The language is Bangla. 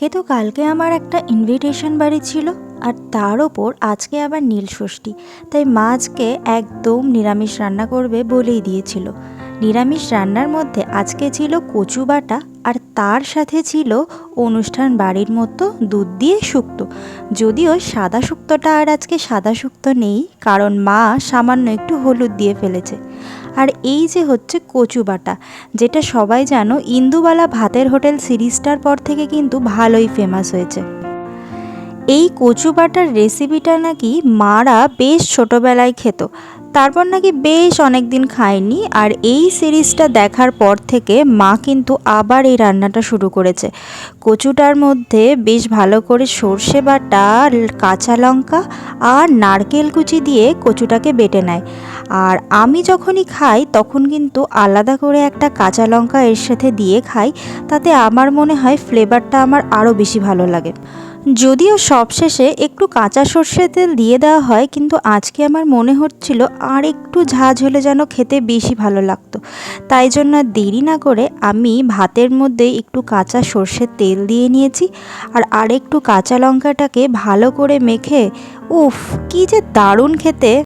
একে তো কালকে আমার একটা ইনভিটেশন বাড়ি ছিল, আর তার ওপর আজকে আবার নীল ষষ্ঠী। তাই মা আজকে একদম নিরামিষ রান্না করবে বলেই দিয়েছিল। নিরামিষ রান্নার মধ্যে আজকে ছিল কচু বাটা, আর তার সাথে ছিল অনুষ্ঠান বাড়ির মতো দুধ দিয়ে শুক্তো। যদিও সাদা শুক্তোটা আর আজকে সাদা শুক্তো নেই, কারণ মা সামান্য একটু হলুদ দিয়ে ফেলেছে। আর এই যে হচ্ছে কচু বাটা, যেটা সবাই জানো ইন্দুবালা ভাতের হোটেল সিরিজটার পর থেকে কিন্তু ভালোই ফেমাস হয়েছে। এই কচু বাটার রেসিপিটা নাকি মারা বেশ ছোটোবেলায় খেত তারপর নাকি বেশ অনেক দিন খায়নি আর এই সিরিজটা দেখার পর থেকে মা কিন্তু আবার এই রান্নাটা শুরু করেছে। কচুটার মধ্যে বেশ ভালো করে সর্ষে বাটা কাঁচা লঙ্কা আর নারকেল কুচি দিয়ে কচুটাকে বেটে নেয়। আর আমি যখনই খাই তখন কিন্তু আলাদা করে একটা কাঁচা লঙ্কা এর সাথে দিয়ে খাই, তাতে আমার মনে হয় ফ্লেভারটা আমার আরও বেশি ভালো লাগে। যদিও সবশেষে একটু কাঁচা সর্ষের তেল দিয়ে দেওয়া হয়, কিন্তু আজকে আমার মনে হচ্ছিল আর একটু ঝাঁঝ হলে যেন খেতে বেশি ভালো লাগতো। তাই জন্য দেরি না করে আমি ভাতের মধ্যে একটু কাঁচা সর্ষের তেল দিয়ে নিয়েছি আর আরেকটু কাঁচা লঙ্কাটাকে ভালো করে মেখে, উফ, কি যে দারুণ খেতে!